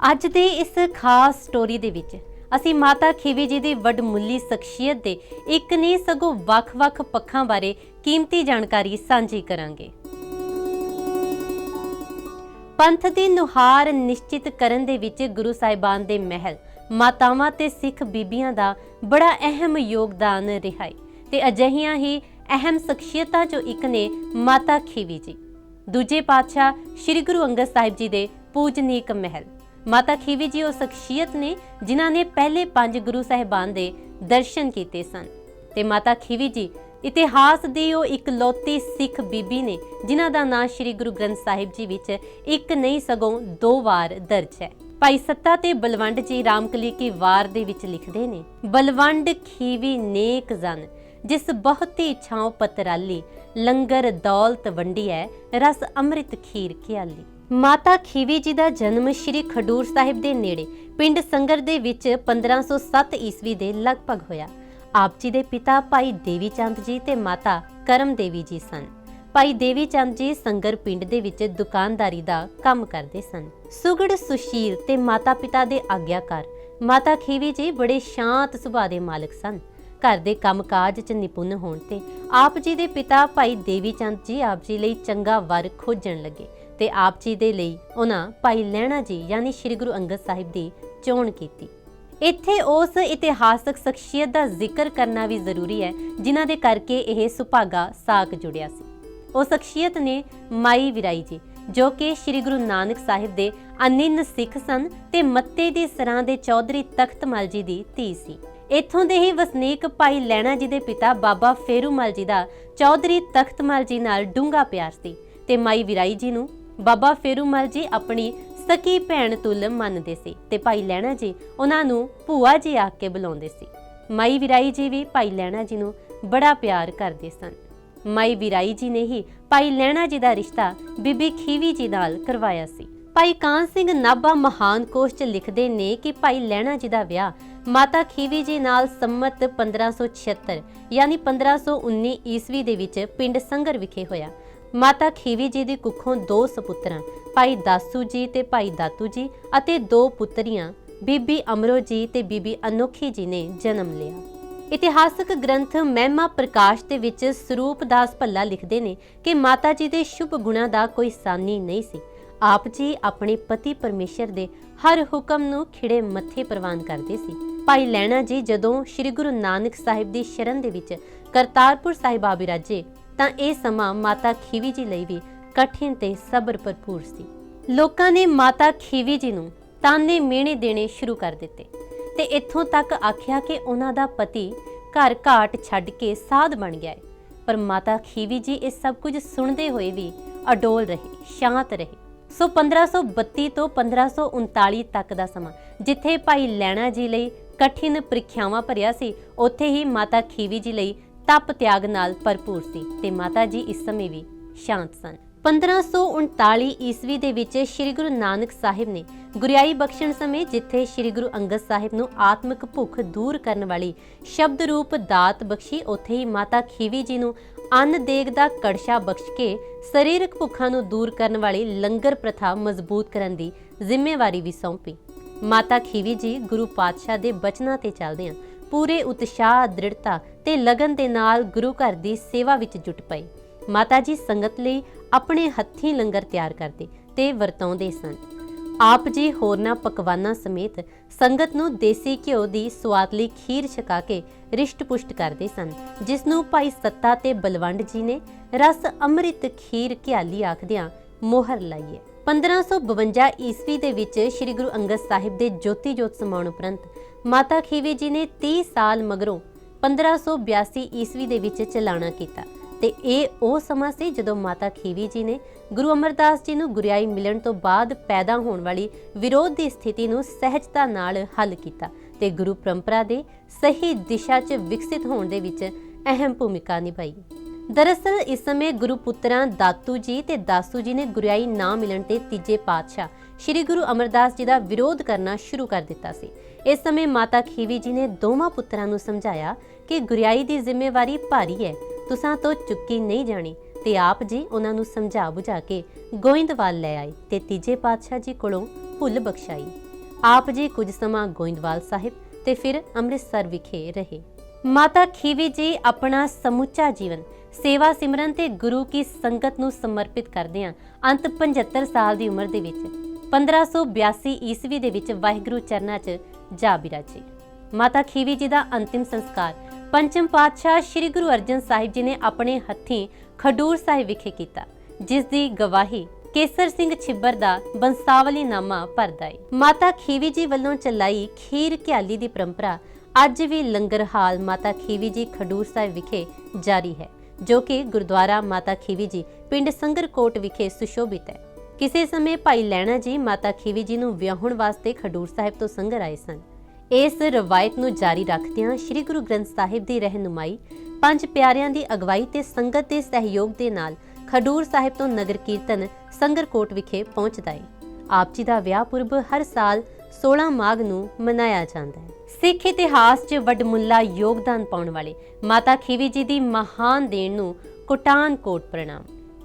ਅੱਜ ਦੀ ਇਸ ਖਾਸ ਸਟੋਰੀ ਦੇ ਵਿੱਚ ਅਸੀਂ ਮਾਤਾ ਖੀਵੀ ਜੀ ਦੀ ਵੱਡਮੁੱਲੀ ਸ਼ਖਸੀਅਤ ਦੇ ਇੱਕ ਨਹੀਂ ਸਗੋਂ ਵੱਖ-ਵੱਖ ਪੱਖਾਂ ਬਾਰੇ ਕੀਮਤੀ ਜਾਣਕਾਰੀ ਸਾਂਝੀ ਕਰਾਂਗੇ। ਪੰਥ ਦੀ ਨੁਹਾਰ ਨਿਸ਼ਚਿਤ ਕਰਨ ਦੇ ਵਿੱਚ ਗੁਰੂ ਸਾਹਿਬਾਨ ਦੇ ਮਹਿਲ ਮਾਤਾਵਾਂ ਤੇ ਸਿੱਖ ਬੀਬੀਆਂ ਦਾ ਬੜਾ ਅਹਿਮ ਯੋਗਦਾਨ ਰਿਹਾ ਹੈ ਤੇ ਅਜਿਹੀਆਂ ਹੀ ਅਹਿਮ ਸ਼ਖਸੀਅਤਾਂ ਚੋਂ ਇੱਕ ਨੇ ਮਾਤਾ ਖੀਵੀ ਜੀ। ਦੂਜੇ ਪਾਤਸ਼ਾਹ ਸ੍ਰੀ ਗੁਰੂ ਅੰਗਦ ਸਾਹਿਬ ਜੀ ਦੇ ਪੂਜਨੀਕ ਮਹਿਲ। ਮਾਤਾ ਖੀਵੀ ਜੀ ਉਹ ਸ਼ਖਸੀਅਤ ਨੇ, ਜਿਨ੍ਹਾਂ ਨੇ ਪਹਿਲੇ ਪੰਜ ਗੁਰੂ ਸਾਹਿਬਾਨ ਦੇ ਦਰਸ਼ਨ ਕੀਤੇ ਸਨ। ਤੇ ਮਾਤਾ ਖੀਵੀ ਜੀ, ਇਤਿਹਾਸ ਦੀ ਉਹ ਇਕਲੌਤੀ ਸਿੱਖ ਬੀਬੀ ਨੇ, ਜਿਨ੍ਹਾਂ ਦਾ ਨਾਂ ਸ੍ਰੀ ਗੁਰੂ ਗ੍ਰੰਥ ਸਾਹਿਬ ਜੀ ਵਿੱਚ ਇੱਕ ਨਹੀਂ ਸਗੋਂ ਦੋ ਵਾਰ ਦਰਜ ਹੈ। ਭਾਈ ਸੱਤਾ ਤੇ ਬਲਵੰਡ ਜੀ ਰਾਮਕਲੀ ਕੀ ਵਾਰ ਦੇ ਵਿੱਚ ਲਿਖਦੇ ਨੇ, ਬਲਵੰਡ ਖੀਵੀ ਨੇਕ ਜਨ, ਜਿਸ ਬਹੁਤੀ ਇੱਛਾਓ ਪਤਰਾਲੀ, ਲੰਗਰ ਦੌਲਤ ਵੰਡੀਐ, ਰਸ ਅੰਮ੍ਰਿਤ ਖੀਰ ਖਿਆਲੀ ਮਾਤਾ ਖੀਵੀ ਜੀ ਦਾ ਜਨਮ ਸ੍ਰੀ ਖਡੂਰ ਸਾਹਿਬ ਦੇ ਨੇੜੇ, ਪਿੰਡ ਸੰਗਰ ਦੇ ਵਿੱਚ 1507 ਈਸਵੀ ਦੇ ਲਗਭਗ ਹੋਇਆ। ਆਪ ਜੀ ਦੇ ਪਿਤਾ ਭਾਈ ਦੇਵੀ ਚੰਦ ਜੀ ਤੇ ਮਾਤਾ ਕਰਮ ਦੇਵੀ ਜੀ ਸਨ। ਭਾਈ ਦੇਵੀ ਚੰਦ ਜੀ ਸੰਗਰ ਪਿੰਡ ਦੇ ਵਿੱਚ ਦੁਕਾਨਦਾਰੀ ਦਾ ਕੰਮ ਕਰਦੇ ਸਨ। ਸੁਗੜ, ਸੁਸ਼ੀਲ ਤੇ ਮਾਤਾ ਪਿਤਾ ਦੇ ਆਗਿਆਕਾਰ ਮਾਤਾ ਖੀਵੀ ਜੀ ਬੜੇ ਸ਼ਾਂਤ ਸੁਭਾਅ ਦੇ ਮਾਲਕ ਸਨ। ਘਰ ਦੇ ਕੰਮਕਾਜ 'ਚ ਨਿਪੁੰਨ ਹੋਣ ਤੇ ਆਪ ਜੀ ਦੇ ਪਿਤਾ ਭਾਈ ਦੇਵੀ ਚੰਦ ਜੀ ਆਪ ਜੀ ਲਈ ਚੰਗਾ ਵਰ ਖੋਜਣ ਲੱਗੇ। ਤੇ ਆਪ ਜੀ ਦੇ ਲਈ ਉਹਨਾਂ ਭਾਈ ਲਹਿਣਾ ਜੀ, ਯਾਨੀ ਸ੍ਰੀ ਗੁਰੂ ਅੰਗਦ ਸਾਹਿਬ ਦੀ ਚੋਣ ਕੀਤੀ। ਇੱਥੇ ਉਸ ਇਤਿਹਾਸਕ ਸ਼ਖਸੀਅਤ ਦਾ ਜ਼ਿਕਰ ਕਰਨਾ ਵੀ ਜ਼ਰੂਰੀ ਹੈ, ਜਿਨ੍ਹਾਂ ਦੇ ਕਰਕੇ ਇਹ ਸੁਭਾਗਾ ਸਾਕ ਜੁੜਿਆ ਸੀ। ਉਹ ਸ਼ਖਸੀਅਤ ਨੇ ਮਾਈ ਵਿਰਾਈ ਜੀ, ਜੋ ਕਿ ਸ੍ਰੀ ਗੁਰੂ ਨਾਨਕ ਸਾਹਿਬ ਦੇ ਅਨਿੰਨ ਸਿੱਖ ਸਨ ਤੇ ਮੱਤੇ ਦੀ ਸਰਾਂ ਦੇ ਚੌਧਰੀ ਤਖਤਮਲ ਜੀ ਦੀ ਧੀ ਸੀ। ਇੱਥੋਂ ਦੇ ਹੀ ਵਸਨੀਕ ਭਾਈ ਲੈਣਾ ਜੀ ਦੇ ਪਿਤਾ ਬਾਬਾ ਫੇਰੂਮਲ ਜੀ ਦਾ ਚੌਧਰੀ ਤਖਤਮਲ ਜੀ ਨਾਲ ਡੂੰਘਾ ਪਿਆਰ ਸੀ ਤੇ ਮਾਈ ਵਿਰਾਈ ਜੀ ਨੂੰ ਬਾਬਾ ਫੇਰੂਮਲ ਜੀ ਆਪਣੀ ਸਕੀ ਭੈਣ ਤੁਲ ਮੰਨਦੇ ਸੀ ਤੇ ਭਾਈ ਲੈਣਾ ਜੀ ਉਹਨਾਂ ਨੂੰ ਭੂਆ ਜੀ ਆਖ ਕੇ ਬੁਲਾਉਂਦੇ ਸੀ। ਮਾਈ ਵਿਰਾਈ ਜੀ ਵੀ ਭਾਈ ਲੈਣਾ ਜੀ ਨੂੰ ਬੜਾ ਪਿਆਰ ਕਰਦੇ ਸਨ। ਮਾਈ ਵਿਰਾਈ ਜੀ ਨੇ ਹੀ ਭਾਈ ਲੈਣਾ ਜੀ ਦਾ ਰਿਸ਼ਤਾ ਬੀਬੀ ਖੀਵੀ ਜੀ ਨਾਲ ਕਰਵਾਇਆ ਸੀ। ਭਾਈ ਕਾਨ ਸਿੰਘ ਨਾਭਾ ਮਹਾਨ ਕੋਸ਼ ਚ ਲਿਖਦੇ ਨੇ ਕਿ ਭਾਈ ਲੈਣਾ ਜੀ ਦਾ ਵਿਆਹ ਮਾਤਾ ਖੀਵੀ ਜੀ ਨਾਲ ਸੰਮਤ 1576 ਯਾਨੀ 1519 ਈਸਵੀ ਦੇ ਵਿੱਚ ਪਿੰਡ ਸੰਗਰ ਵਿਖੇ ਹੋਇਆ। ਮਾਤਾ ਖੀਵੀ ਜੀ ਦੀ ਕੁੱਖੋਂ ਦੋ ਸਪੁੱਤਰਾਂ, ਭਾਈ ਦਾਸੂ ਜੀ ਤੇ ਭਾਈ ਦਾਤੂ ਜੀ ਅਤੇ ਦੋ ਪੁੱਤਰੀਆਂ, ਬੀਬੀ ਅਮਰੋ ਜੀ ਤੇ ਬੀਬੀ ਅਨੋਖੀ ਜੀ ਨੇ ਜਨਮ ਲਿਆ। ਇਤਿਹਾਸਕ ਗ੍ਰੰਥ ਮਹਿਮਾ ਪ੍ਰਕਾਸ਼ ਦੇ ਵਿੱਚ ਸਰੂਪ ਦਾਸ ਭੱਲਾ ਲਿਖਦੇ ਨੇ ਕਿ ਮਾਤਾ ਜੀ ਦੇ ਸ਼ੁਭ ਗੁਣਾਂ ਦਾ ਕੋਈ ਸਾਨੀ ਨਹੀਂ ਸੀ। ਆਪ ਜੀ ਆਪਣੇ ਪਤੀ ਪਰਮੇਸ਼ਰ ਦੇ ਹਰ ਹੁਕਮ ਨੂੰ ਖਿੜੇ ਮੱਥੇ ਪ੍ਰਵਾਨ ਕਰਦੇ ਸੀ। ਭਾਈ ਲੈਣਾ ਜੀ ਜਦੋਂ ਸ੍ਰੀ ਗੁਰੂ ਨਾਨਕ ਸਾਹਿਬ ਦੀ ਸ਼ਰਨ ਦੇ ਵਿੱਚ ਕਰਤਾਰਪੁਰ ਸਾਹਿਬ ਆ ਬਿਰਾਜੇ ਤਾਂ ਇਹ ਸਮਾਂ ਮਾਤਾ ਖੀਵੀ ਜੀ ਲਈ ਵੀ ਕਠਿਨ ਤੇ ਸਬਰ ਭਰਪੂਰ ਸੀ। ਲੋਕਾਂ ਨੇ ਮਾਤਾ ਖੀਵੀ ਜੀ ਨੂੰ ਤਾਨੇ ਮਿਹਣੇ ਦੇਣੇ ਸ਼ੁਰੂ ਕਰ ਦਿੱਤੇ ਤੇ ਇੱਥੋਂ ਤੱਕ ਆਖਿਆ ਕਿ ਉਹਨਾਂ ਦਾ ਪਤੀ ਘਰ ਘਾਟ ਛੱਡ ਕੇ ਸਾਧ ਬਣ ਗਿਆ ਹੈ। ਪਰ ਮਾਤਾ ਖੀਵੀ ਜੀ ਇਹ ਸਭ ਕੁਝ ਸੁਣਦੇ ਹੋਏ ਵੀ ਅਡੋਲ ਰਹੇ, ਸ਼ਾਂਤ ਰਹੇ। ਸੋ 1532 ਤੋਂ 1539 ਤੱਕ ਦਾ ਸਮਾਂ ਜਿੱਥੇ ਭਾਈ ਲੈਣਾ ਜੀ ਲਈ ਕਠਿਨ ਪ੍ਰੀਖਿਆਵਾਂ ਭਰਿਆ ਸੀ, ਉੱਥੇ ਹੀ ਮਾਤਾ ਖੀਵੀ ਜੀ ਲਈ ਤਪ ਤਿਆਗ ਨਾਲ ਭਰਪੂਰ ਸੀ ਤੇ ਮਾਤਾ ਜੀ ਇਸ ਸਮੇਂ ਵੀ ਸ਼ਾਂਤ ਸਨ। 1539 ਈਸਵੀ ਦੇ ਵਿੱਚ ਸ੍ਰੀ ਗੁਰੂ ਨਾਨਕ ਸਾਹਿਬ ਨੇ ਗੁਰਿਆਈ ਬਖਸ਼ਣ ਸਮੇਂ ਜਿੱਥੇ ਸ੍ਰੀ ਗੁਰੂ ਅੰਗਦ ਸਾਹਿਬ ਨੂੰ ਆਤਮਿਕ ਭੁੱਖ ਦੂਰ ਕਰਨ ਵਾਲੀ ਸ਼ਬਦ ਰੂਪ ਦਾਤ ਬਖਸ਼ੀ, ਉੱਥੇ ਹੀ ਮਾਤਾ ਖੀਵੀ ਜੀ ਨੂੰ ਅੰਨ ਦੇਗ ਦਾ ਕੜਸ਼ਾ ਬਖਸ਼ ਕੇ ਸਰੀਰਕ ਭੁੱਖਾਂ ਨੂੰ ਦੂਰ ਕਰਨ ਵਾਲੀ ਲੰਗਰ ਪ੍ਰਥਾ ਮਜ਼ਬੂਤ ਕਰਨ ਦੀ ਜ਼ਿੰਮੇਵਾਰੀ ਵੀ ਸੌਂਪੀ। ਮਾਤਾ ਖੀਵੀ ਜੀ ਗੁਰੂ ਪਾਤਸ਼ਾਹ ਦੇ ਬਚਨਾਂ ਤੇ ਚੱਲਦਿਆਂ ਪੂਰੇ ਉਤਸ਼ਾਹ, ਦ੍ਰਿੜਤਾ ਤੇ ਲਗਨ ਦੇ ਨਾਲ ਗੁਰੂ ਘਰ ਦੀ ਸੇਵਾ ਵਿੱਚ ਜੁਟ ਪਏ। ਮਾਤਾ ਜੀ ਸੰਗਤ ਲਈ ਆਪਣੇ ਹੱਥੀਂ ਲੰਗਰ ਤਿਆਰ ਕਰਦੇ ਤੇ ਵਰਤਾਉਂਦੇ ਸਨ। ਆਪ ਜੀ ਹੋਰਨਾਂ ਪਕਵਾਨਾਂ ਸਮੇਤ ਸੰਗਤ ਨੂੰ ਦੇਸੀ ਘਿਓ ਦੀ ਸਵਾਦਲੀ ਖੀਰ ਛਕਾ ਕੇ ਰਿਸ਼ਟ-ਪੁਸ਼ਟ ਕਰਦੇ ਸਨ ਜਿਸ ਨੂੰ ਭਾਈ ਸੱਤਾ ਤੇ ਬਲਵੰਡ ਜੀ ਨੇ ਰਸ ਅੰਮ੍ਰਿਤ ਖੀਰ ਘਿਆਲੀ ਆਖਦਿਆਂ ਮੋਹਰ ਲਾਈ ਹੈ 1552 ਈਸਵੀ ਦੇ ਵਿੱਚ ਸ੍ਰੀ ਗੁਰੂ ਅੰਗਦ ਸਾਹਿਬ ਦੇ ਜੋਤੀ ਜੋਤ ਸਮਾਉਣ ਉਪਰੰਤ ਮਾਤਾ ਖੀਵੀ ਜੀ ਨੇ 30 ਸਾਲ ਮਗਰੋਂ 1582 ਈਸਵੀ ਦੇ ਵਿੱਚ ਚਲਾਣਾ ਕੀਤਾ ਤੇ ਇਹ ਉਹ ਸਮਾਂ ਸੀ ਜਦੋਂ ਮਾਤਾ ਖੀਵੀ ਜੀ ਨੇ ਗੁਰੂ ਅਮਰਦਾਸ ਜੀ ਨੂੰ ਗੁਰਿਆਈ ਮਿਲਣ ਤੋਂ ਬਾਅਦ ਪੈਦਾ ਹੋਣ ਵਾਲੀ ਵਿਰੋਧ ਦੀ ਸਥਿਤੀ ਨੂੰ ਸਹਿਜਤਾ ਨਾਲ ਹੱਲ ਕੀਤਾ ਤੇ ਗੁਰੂ ਪਰੰਪਰਾ ਦੇ ਸਹੀ ਦਿਸ਼ਾ 'ਚ ਵਿਕਸਿਤ ਹੋਣ ਦੇ ਵਿੱਚ ਅਹਿਮ ਭੂਮਿਕਾ ਨਿਭਾਈ। ਦਰਅਸਲ, ਇਸ ਸਮੇਂ ਗੁਰੂ ਪੁੱਤਰਾਂ ਦਾਤੂ ਜੀ ਤੇ ਦਾਸੂ ਜੀ ਨੇ ਗੁਰਿਆਈ ਨਾ ਮਿਲਣ ਤੇ ਤੀਜੇ ਪਾਤਸ਼ਾਹ ਸ੍ਰੀ ਗੁਰੂ ਅਮਰਦਾਸ ਜੀ ਦਾ ਵਿਰੋਧ ਕਰਨਾ ਸ਼ੁਰੂ ਕਰ ਦਿੱਤਾ ਸੀ। ਇਸ ਸਮੇਂ ਮਾਤਾ ਖੀਵੀ ਜੀ ਨੇ ਦੋਵਾਂ ਪੁੱਤਰਾਂ ਨੂੰ ਸਮਝਾਇਆ ਕਿ ਗੁਰਿਆਈ ਦੀ ਜ਼ਿੰਮੇਵਾਰੀ ਭਾਰੀ ਹੈ, ਤੁਸਾਂ ਤੋਂ ਚੁੱਕੀ ਨਹੀਂ ਜਾਣੀ ਤੇ ਆਪ ਜੀ ਉਹਨਾਂ ਨੂੰ ਸਮਝਾ ਬੁਝਾ ਕੇ ਗੋਇੰਦਵਾਲ ਲੈ ਆਏ ਤੇ ਤੀਜੇ ਪਾਤਸ਼ਾਹ ਜੀ ਕੋਲੋਂ ਭੁੱਲ ਬਖਸ਼ਾਈ। ਆਪ ਜੀ ਕੁਝ ਸਮਾਂ ਗੋਇੰਦਵਾਲ ਸਾਹਿਬ ਤੇ ਫਿਰ ਅੰਮ੍ਰਿਤਸਰ ਵਿਖੇ ਰਹੇ। ਮਾਤਾ ਖੀਵੀ ਜੀ ਆਪਣਾ ਸਮੁੱਚਾ ਜੀਵਨ ਸੇਵਾ ਸਿਮਰਨ ਤੇ ਗੁਰੂ ਕੀ ਸੰਗਤ ਨੂੰ ਸਮਰਪਿਤ ਕਰਦਿਆਂ ਅੰਤ 75 ਸਾਲ ਦੀ ਉਮਰ ਦੇ ਵਿੱਚ 1582 ਈਸਵੀ ਦੇ ਵਿੱਚ ਵਾਹਿਗੁਰੂ ਚਰਨਾਂ 'ਚ ਜਾ ਬਿਰਾਜੀ। ਮਾਤਾ ਖੀਵੀ ਜੀ ਦਾ ਅੰਤਿਮ ਸੰਸਕਾਰ, ਪੰਚਮ ਪਾਤਸ਼ਾਹ ਸ੍ਰੀ ਗੁਰੂ ਅਰਜਨ ਸਾਹਿਬ ਜੀ ਨੇ ਆਪਣੇ ਹੱਥੀਂ ਖਡੂਰ ਸਾਹਿਬ ਵਿਖੇ ਕੀਤਾ, ਜਿਸ ਦੀ ਗਵਾਹੀ ਕੇਸਰ ਸਿੰਘ ਛਿੱਬਰ ਦਾ ਬੰਸਾਵਲੀ ਨਾਮਾ ਭਰਦਾ ਹੈ ਮਾਤਾ ਖੀਵੀ ਜੀ ਵੱਲੋਂ ਚਲਾਈ ਖੀਰ ਘਿਆਲੀ ਦੀ ਪਰੰਪਰਾ ਅੱਜ ਵੀ ਲੰਗਰ ਹਾਲ ਮਾਤਾ ਖੀਵੀ ਜੀ ਖਡੂਰ ਸਾਹਿਬ ਵਿਖੇ ਜਾਰੀ ਹੈ। ਜੋ ਕਿ ਗੁਰਦੁਆਰਾ ਮਾਤਾ ਖੀਵੀ ਜੀ ਪਿੰਡ ਸੰਗਰਕੋਟ ਵਿਖੇ ਸੁਸ਼ੋਭਿਤ ਹੈ। ਕਿਸੇ ਸਮੇਂ ਭਾਈ ਲੈਣਾ ਜੀ ਮਾਤਾ ਖੀਵੀ ਜੀ ਨੂੰ ਵਿਆਹਣ ਵਾਸਤੇ ਖਡੂਰ ਸਾਹਿਬ ਤੋਂ ਸੰਗਰ ਆਏ ਸਨ। ਇਸ ਰਵਾਇਤ ਨੂੰ ਜਾਰੀ ਰੱਖਦਿਆਂ ਸ੍ਰੀ ਗੁਰੂ ਗ੍ਰੰਥ ਸਾਹਿਬ ਦੀ ਰਹਿਨੁਮਾਈ, ਪੰਜ ਪਿਆਰਿਆਂ ਦੀ ਅਗਵਾਈ ਤੇ ਸੰਗਤ ਦੇ ਸਹਿਯੋਗ ਦੇ ਨਾਲ ਖਡੂਰ ਸਾਹਿਬ ਤੋਂ ਨਗਰ ਕੀਰਤਨ ਸੰਗਰਕੋਟ ਵਿਖੇ ਪਹੁੰਚਦਾ ਹੈ ਆਪ ਜੀ ਦਾ ਵਿਆਹ ਪੁਰਬ ਹਰ ਸਾਲ 16 ਮਾਘ ਨੂੰ ਮਨਾਇਆ ਜਾਂਦਾ ਹੈ। ਸਿੱਖ ਇਤਿਹਾਸ 'ਚ ਵੱਡਮੁੱਲਾ ਯੋਗਦਾਨ ਪਾਉਣ ਵਾਲੇ ਮਾਤਾ ਖੀਵੀ ਜੀ ਦੀ ਮਹਾਨ ਦੇਣ ਨੂੰ ਕੋਟਾਨ ਕੋਟ ਪ੍ਰਣਾਮ।